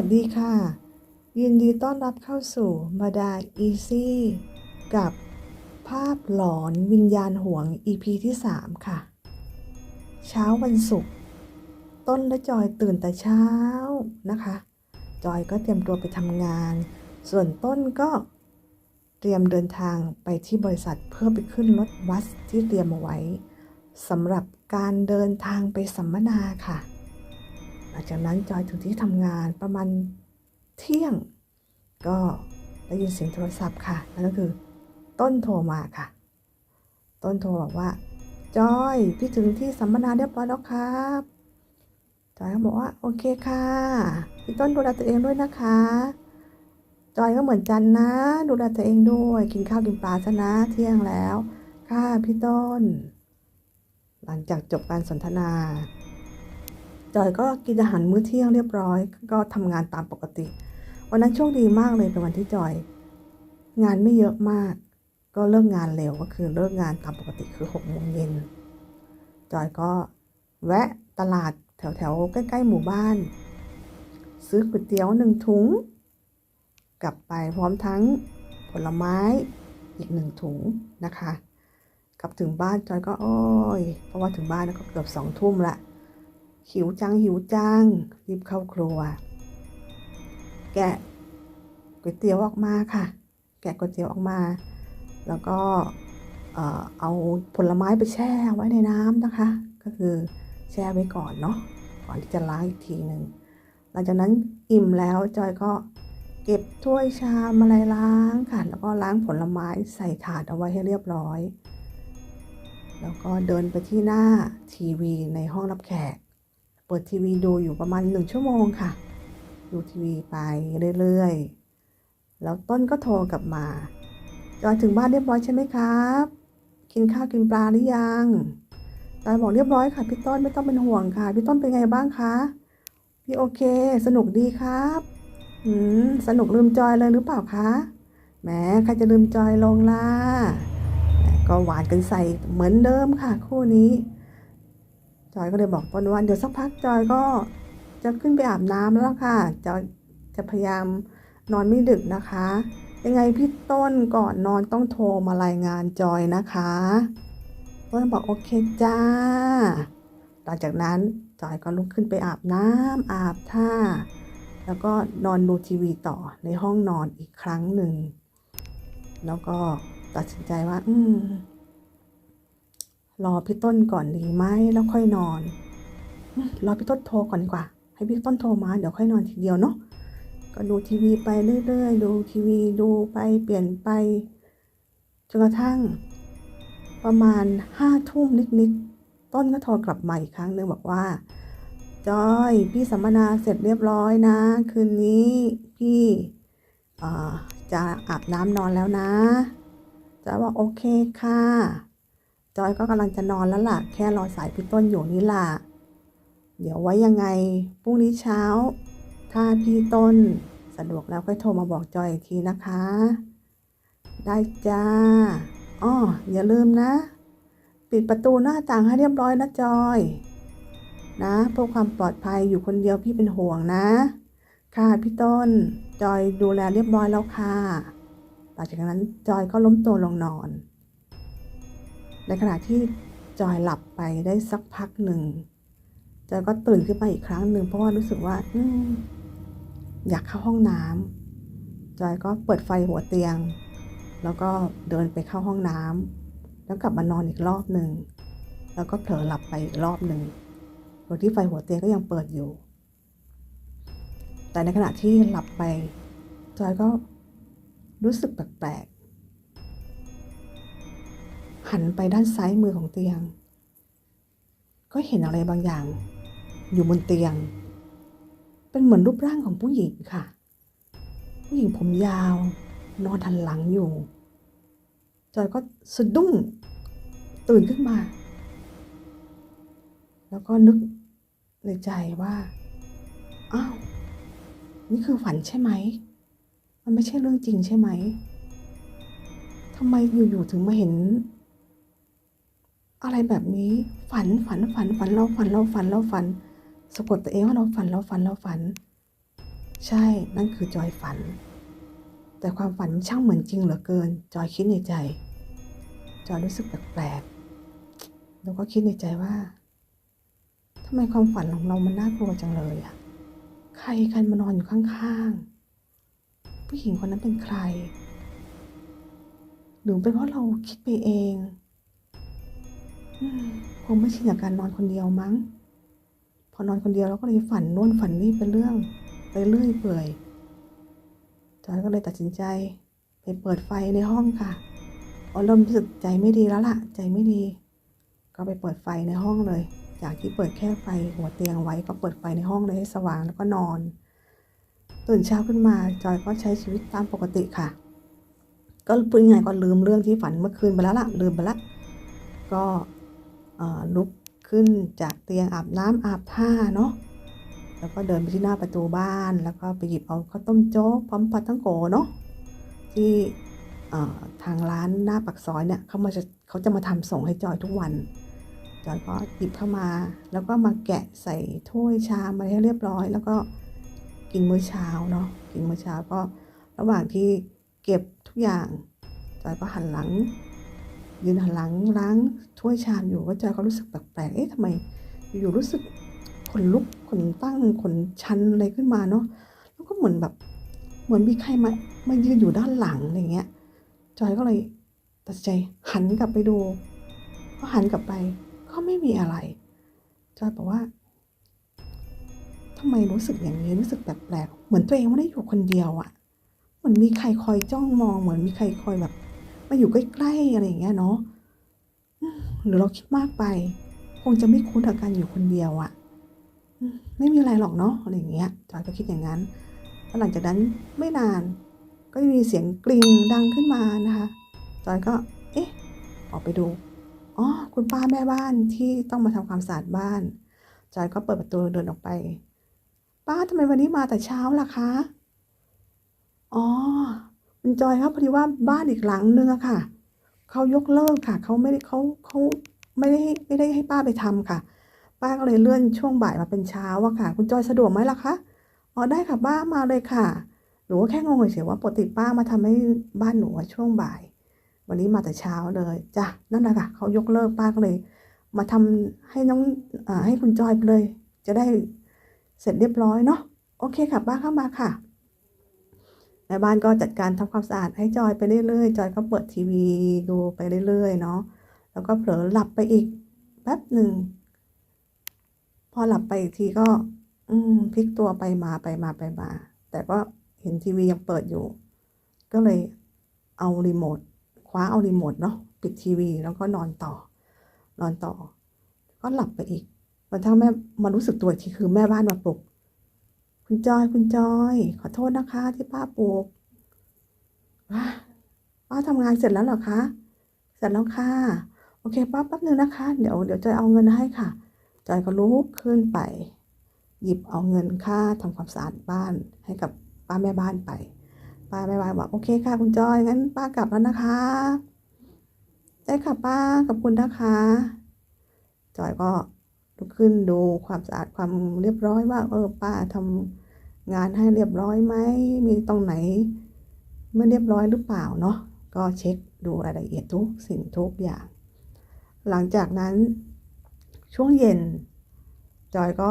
วัสดีค่ะ ยินดีต้อนรับเข้าสู่มาดาอีซี่กับภาพหลอนวิญญาณห่วง EP ที่ 3 ค่ะ เช้าวันศุกร์ต้นและจอยตื่นแต่เช้านะคะ จอยก็เตรียมตัวไปทำงาน ส่วนต้นก็เตรียมเดินทางไปที่บริษัทเพื่อไปขึ้นรถบัสที่เตรียมเอาไว้สำหรับการเดินทางไปสัมมนาค่ะ ลังจากนั้นจอยถึงที่ทำงานประมาณเที่ยง ก็ได้ยินเสียงโทรศัพท์ค่ะนั่นก็คือต้นโทรมาค่ะ ต้นโทรบอกว่า จอยพี่ถึงที่สัมมนาเรียบร้อยแล้วครับจอยก็บอกว่าโอเคค่ะพี่ต้นดูแลตัวเองด้วยนะคะ จอยก็เหมือนกันนะ ดูแลตัวเองด้วยกินข้าวกินปลาซะนะเที่ยงแล้ว ค่ะพี่ต้น หลังจากจบการสนทนา จอยก็กินอาหารมื้อเที่ยงเรียบร้อย ก็ทำงานตามปกติ วันนั้นโชคดีมากเลยเป็นวันที่จอย งานไม่เยอะมาก ก็เลิกงานเร็วก็คือเลิกงานตามปกติคือหกโมงเย็นจอยก็แวะตลาดแถวๆ ใกล้ ๆ หมู่บ้าน ซื้อก๋วยเตี๋ยวหนึ่งถุง กลับไปพร้อมทั้งผลไม้อีกหนึ่งถุงนะคะ กลับถึงบ้านจอยก็โอ้ยเพราะว่าถึงบ้านก็เกือบสองทุ่มละ หิวจังหิวจัง รีบเข้าครัว แกะก๋วยเตี๋ยวออกมาค่ะ แกะก๋วยเตี๋ยวออกมา แล้วก็เอ่อเอาผลไม้ไปแช่ไว้ในน้ำนะคะ ก็คือแช่ไว้ก่อนเนาะก่อนที่จะล้างอีกทีหนึ่งหลังจากนั้นอิ่มแล้วจอยก็เก็บถ้วยชามอะไรล้างค่ะ แล้วก็ล้างผลไม้ใส่ถาดเอาไว้ให้เรียบร้อย แล้วก็เดินไปที่หน้าทีวีในห้องรับแขก เปิดทีวีดูอยู่ประมาณหนึ่งชั่วโมงค่ะ ดูทีวีไปเรื่อยๆ แล้วต้นก็โทรกลับมา จอยถึงบ้านเรียบร้อยใช่ไหมครับ กินข้าวกินปลาหรือยังจอยบอกเรียบร้อยค่ะพี่ต้นไม่ต้องเป็นห่วงค่ะ พี่ต้นเป็นไงบ้างคะ พี่โอเค สนุกดีครับอืมสนุกลืมจอยเลยหรือเปล่าคะแหมใครจะลืมจอยลงล่ะก็หวานกันใส่เหมือนเดิมค่ะ คู่นี้ จอยก็เลยบอกต้นว่าเดี๋ยวสักพักจอยก็จะขึ้นไปอาบน้ำแล้วค่ะจอยจะพยายามนอนไม่ดึกนะคะ ยังไงพี่ต้นก่อนนอนต้องโทรมารายงานจอยนะคะต้นบอกโอเคจ้าหลังจากนั้นจอยก็ลุกขึ้นไปอาบน้ำอาบท่า แล้วก็นอนดูทีวีต่อในห้องนอนอีกครั้งหนึ่ง แล้วก็ตัดสินใจว่า อืม รอพี่ต้นก่อนดีไหมแล้วค่อยนอน รอพี่ต้นโทรก่อนดีกว่า ให้พี่ต้นโทรมาเดี๋ยวค่อยนอนทีเดียวเนาะก็ดูทีวีไปเรื่อยๆ ดูทีวีดูไปเปลี่ยนไปจนกระทั่ง ประมาณห้าทุ่มนิดๆ ต้นก็โทรกลับมาอีกครั้งหนึ่งบอกว่าจอยพี่สัมมนาเสร็จเรียบร้อยนะ คืนนี้พี่จะอาบน้ำนอนแล้วนะจอยบอกโอเคค่ะ จอยก็กำลังจะนอนแล้วล่ะ แค่รอสายพี่ต้นอยู่นี่ล่ะ เดี๋ยวไว้ยังไงพรุ่งนี้เช้า ถ้าพี่ต้นสะดวกแล้วค่อยโทรมาบอกจอยอีกทีนะคะ ได้จ้าอ้ออย่าลืมนะ ปิดประตูหน้าต่างให้เรียบร้อยนะจอย นะเพื่อความปลอดภัยอยู่คนเดียวพี่เป็นห่วงนะ ค่ะพี่ต้น จอยดูแลเรียบร้อยแล้วค่ะหลังจากนั้นจอยก็ล้มตัวลงนอน ในขณะที่จอยหลับไปได้สักพักหนึ่งจอยก็ตื่นขึ้นมาอีกครั้งหนึ่งเพราะว่ารู้สึกว่าออยากเข้าห้องน้ำจอยก็เปิดไฟหัวเตียง แล้วก็เดินไปเข้าห้องน้ำแล้วกลับมานอนอีกรอบหนึ่งแล้วก็เผลอหลับไปอีกรอบหนึ่งโดยที่ไฟหัวเตียงก็ยังเปิดอยู่ แต่ในขณะที่หลับไปจอยก็รู้สึกแปลก หันไปด้านซ้ายมือของเตียง ก็เห็นอะไรบางอย่าง อยู่บนเตียง เป็นเหมือนรูปร่างของผู้หญิงค่ะ ผู้หญิงผมยาว นอนทันหลังอยู่ จอยก็สะดุ้งตื่นขึ้นมา แล้วก็นึกในใจว่า อ้าว นี่คือฝันใช่ไหม มันไม่ใช่เรื่องจริงใช่ไหมทำไมอยู่ๆถึงมาเห็น อะไรแบบนี้ฝันฝันฝันฝันเราฝันเราฝันเราฝัน สะกดตัวเองว่าเราฝันเราฝันเราฝัน ใช่นั่นคือจอยฝัน แต่ความฝันช่างเหมือนจริงเหลือเกิน จอยคิดในใจ จอยรู้สึกแปลกๆแล้วก็คิดในใจว่าทำไมความฝันของเรามันน่ากลัวจังเลยอะใครกันมานอนอยู่ข้างๆ ผู้หญิงคนนั้นเป็นใคร หรือเป็นเพราะเราคิดไปเอง คงไม่ชินกับการนอนคนเดียวมั้ง พอนอนคนเดียวเราก็เลยฝันโน่นฝันนี่เป็นเรื่องไปเรื่อยเปื่อยจอยก็เลยตัดสินใจไปเปิดไฟในห้องค่ะอเริ่มรู้สึกใจไม่ดีแล้วล่ะ ใจไม่ดี ก็ไปเปิดไฟในห้องเลย จากที่เปิดแค่ไฟหัวเตียงไว้ก็เปิดไฟในห้องเลยให้สว่างแล้วก็นอน ตื่นเช้าขึ้นมาจอยก็ใช้ชีวิตตามปกติค่ะ ก็พูดยังไงก็ลืมเรื่องที่ฝันเมื่อคืนไปแล้วล่ะลืมไปละก็ ลุกขึ้นจากเตียงอาบน้ำอาบท่าเนาะแล้วก็เดินไปที่หน้าประตูบ้าน แล้วก็ไปหยิบเอาข้าวต้มโจ๊กพร้อมปลาทั้งโกเนาะที่ทางร้านหน้าปากซอยเนี่ยเขามาจะเขาจะมาทำส่งให้จอยทุกวัน จอยก็หยิบเข้ามา แล้วก็มาแกะใส่ถ้วยชามอะไรให้เรียบร้อย แล้วก็กินมื้อเช้าเนาะกินมื้อเช้าก็ระหว่างที่เก็บทุกอย่าง จอยก็หันหลัง ยืนหันหลังล้างถ้วยชามอยู่ก็จอยก็รู้สึกแปลกๆเอ๊ะทำไม อยู่รู้สึกขนลุกขนตั้งขนชันอะไรขึ้นมาเนาะแล้วก็เหมือนแบบ เหมือนมีใครมามายืนอยู่ด้านหลังอะไรเงี้ยจอยก็เลยตัดใจหันกลับไปดู ก็หันกลับไป ก็ไม่มีอะไร จอยบอกว่าทำไมรู้สึกอย่างนี้รู้สึกแปลกๆเหมือนตัวเองไม่ได้อยู่คนเดียวอะ เหมือนมีใครคอยจ้องมอง เหมือนมีใครคอยแบบ มาอยู่ใกล้ๆอะไรอย่างเงี้ยเนาะหรือเราคิดมากไป คงจะไม่คุ้นกับการอยู่คนเดียวอะไม่มีอะไรหรอกเนาะอะไรอย่างเงี้ยจอยก็คิดอย่างนั้นหลังจากนั้นไม่นาน ก็มีเสียงกริ่งดังขึ้นมานะคะจอยก็ เอ๊ะ ออกไปดูอ๋อคุณป้าแม่บ้านที่ต้องมาทำความสะอาดบ้านจอยก็เปิดประตูเดินออกไป ป้าทำไมวันนี้มาแต่เช้าล่ะคะ อ๋อ คุณจอยครับพอดีว่าบ้านอีกหลังนึงอะค่ะเขายกเลิกค่ะเขาไม่ได้เขาเขาไม่ได้ให้ไม่ได้ให้ป้าไปทำค่ะ ป้าก็เลยเลื่อนช่วงบ่ายมาเป็นเช้าอะค่ะ คุณจอยสะดวกไหมล่ะคะอ๋อได้ค่ะป้ามาเลยค่ะหนูก็แค่งงเฉยๆว่าปกติป้ามาทำให้บ้านหนูช่วงบ่าย วันนี้มาแต่เช้าเลยจ้ะนั่นแหละค่ะเขายกเลิกป้าก็เลย มาทำให้น้องอให้คุณจอยไปเลย จะได้เสร็จเรียบร้อยเนาะโอเคค่ะป้าเข้ามาค่ะ แม่บ้านก็จัดการทำความสะอาดให้จอยไปเรื่อยๆ จอยก็เปิดทีวีดูไปเรื่อยๆ เนาะ แล้วก็เผลอหลับไปอีกแป๊บหนึ่ง พอหลับไปอีกทีก็ อืมพลิกตัวไปมาไปมาไปมา แต่ก็เห็นทีวียังเปิดอยู่ ก็เลยเอารีโมทคว้าเอารีโมทเนาะปิดทีวีแล้วก็นอนต่อ นอนต่อ ก็หลับไปอีกจนทั้งแม่มารู้สึกตัวอีกทีคือแม่บ้านมาปลุก คุณจอย คุณจอย ขอโทษนะคะ ที่ป้าปลุกว้าป้าทำงานเสร็จแล้วเหรอคะ เสร็จแล้วค่ะ โอเคป้าแป๊บนึงนะคะ เดี๋ยวเดี๋ยวจอยเอาเงินให้ค่ะ จอยก็ลุกขึ้นไป หยิบเอาเงินค่าทำความสะอาดบ้านให้กับป้าแม่บ้านไป ป้าแม่บ้านบอกโอเคค่ะ คุณจอยงั้นป้ากลับแล้วนะคะได้ค่ะป้าขอบคุณนะคะ จอยก็ ลุกขึ้นดูความสะอาดความเรียบร้อยว่า เออป้าทำงานให้เรียบร้อยไหมมีตรงไหน ไม่เรียบร้อยหรือเปล่าเนาะก็เช็คดูรายละเอียดทุกสิ่งทุกอย่าง หลังจากนั้นช่วงเย็น จอยก็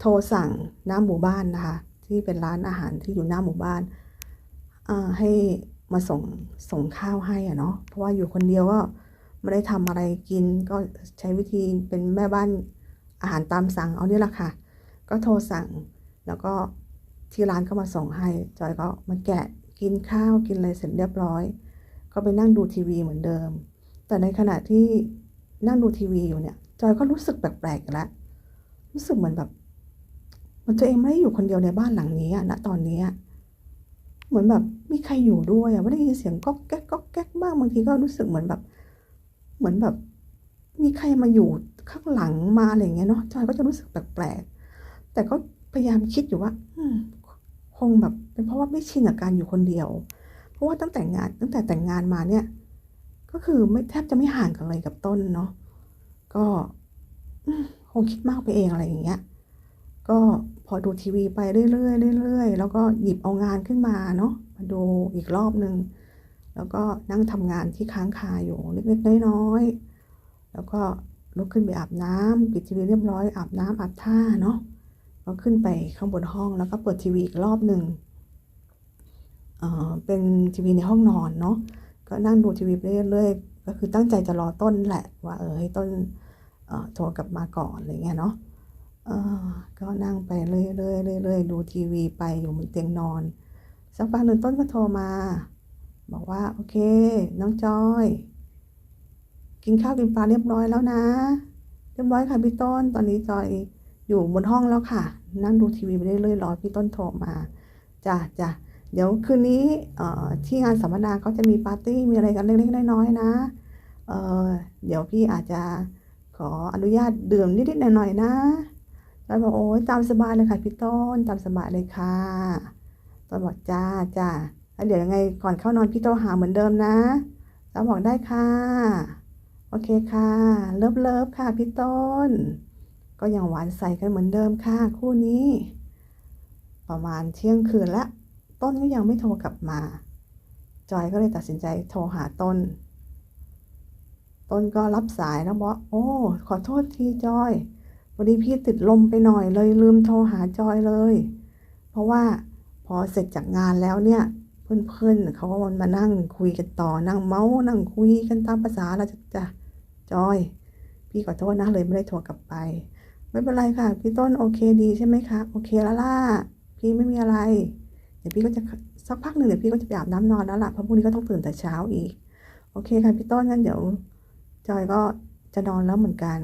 โทรสั่งหน้าหมู่บ้านนะคะ ที่เป็นร้านอาหารที่อยู่หน้าหมู่บ้านให้มาส่งส่งข้าวให้อะเนาะเพราะว่าอยู่คนเดียวก็ไม่ได้ทำอะไรกินก็ใช้วิธีเป็นแม่บ้าน อาหารตามสั่งเอานี่แหละค่ะ ก็โทรสั่ง แล้วก็ที่ร้านก็มาส่งให้ จอยก็มาแกะกินข้าวกินอะไรเสร็จเรียบร้อย ก็ไปนั่งดูทีวีเหมือนเดิม แต่ในขณะที่นั่งดูทีวีอยู่เนี่ย จอยก็รู้สึกแปลกๆอีกแล้วรู้สึกเหมือนแบบ มันตัวเองไม่ได้อยู่คนเดียวในบ้านหลังนี้อะณตอนนี้เหมือนแบบมีใครอยู่ด้วยอะไม่ได้ยินเสียงก๊อกแก๊กก๊อกแก๊กบ้างบางทีก็รู้สึกเหมือนแบบ เหมือนแบบ มีใครมาอยู่ข้างหลังมาอะไรอย่างเงี้ยเนาะจอยก็จะรู้สึกแปลกๆแต่ก็พยายามคิดอยู่ว่าคงแบบ เป็นเพราะว่าไม่ชินกับการอยู่คนเดียว เพราะว่าตั้งแต่งานตั้งแต่แต่งงานมาเนี่ย ก็คือไม่แทบจะไม่ห่างกันเลยกับต้นเนาะก็คงคิดมากไปเองอะไรอย่างเงี้ย ก็พอดูทีวีไปเรื่อยๆเรื่อยๆแล้วก็หยิบเอางานขึ้นมาเนาะมาดูอีกรอบหนึ่งแล้วก็นั่งทำงานที่ค้างคาอยู่เล็กๆน้อยๆ แล้วก็ลุกขึ้นไปอาบน้ำปิดทีวีเรียบร้อยอาบน้ำอาบท่าเนาะก็ขึ้นไปข้างบนห้องแล้วก็เปิดทีวีอีกรอบหนึ่งเออเป็นทีวีในห้องนอนเนาะก็นั่งดูทีวีไปเรื่อยๆก็คือตั้งใจจะรอต้นแหละ ว่าเออให้ต้นโทรกลับมาก่อนอะไรเงี้ยเนาะเออก็นั่งไปเรื่อยๆเรื่อยๆดูทีวีไปอยู่บนเตียงนอนสักพักหนึ่งต้นก็โทรมา บอกว่าโอเค น้องจอย กินข้าวกินปลาเรียบร้อยแล้วนะ เรียบร้อยค่ะพี่ต้น ตอนนี้จอยอยู่บนห้องแล้วค่ะ นั่งดูทีวีไปเรื่อยๆรอพี่ต้นโทรมาจ้ะจ้ะเดี๋ยวคืนนี้เอ่อที่งานสัมมนาเขาจะมีปาร์ตี้มีอะไรกันเล็กๆน้อยๆนะเออเดี๋ยวพี่อาจจะขออนุญาตดื่มนิดๆหน่อยๆนะจอยบอกโอ้ยตามสบายเลยค่ะพี่ต้นตามสบายเลยค่ะต้นบอกจ้าจ้าแล้วเดี๋ยวยังไงก่อนเข้านอนพี่โทรหาเหมือนเดิมนะจอยบอกได้ค่ะ โอเคค่ะ เลิฟเลิฟค่ะพี่ต้น ก็ยังหวานใสกันเหมือนเดิมค่ะคู่นี้ ประมาณเที่ยงคืนละ ต้นก็ยังไม่โทรกลับมา จอยก็เลยตัดสินใจโทรหาต้น ต้นก็รับสายแล้วบอกโอ้ ขอโทษทีจอยพอดีพี่ติดลมไปหน่อยเลยลืมโทรหาจอยเลย เพราะว่าพอเสร็จจากงานแล้วเนี่ยเพื่อนๆเขาก็มานั่งคุยกันต่อนั่งเมาส์นั่งคุยกันตามภาษาเราจะจะ จอย พี่ขอโทษนะเลยไม่ได้โทรกลับไป ไม่เป็นไรค่ะ พี่ต้นโอเคดีใช่ไหมคะ โอเคแล้วล่ะ พี่ไม่มีอะไร เดี๋ยวพี่ก็จะสักพักหนึ่งเดี๋ยวพี่ก็จะไปอาบน้ำนอนแล้วล่ะ เพราะพรุ่งนี้ก็ต้องตื่นแต่เช้าอีก โอเคค่ะพี่ต้นงั้นเดี๋ยว จอยก็จะนอนแล้วเหมือนกัน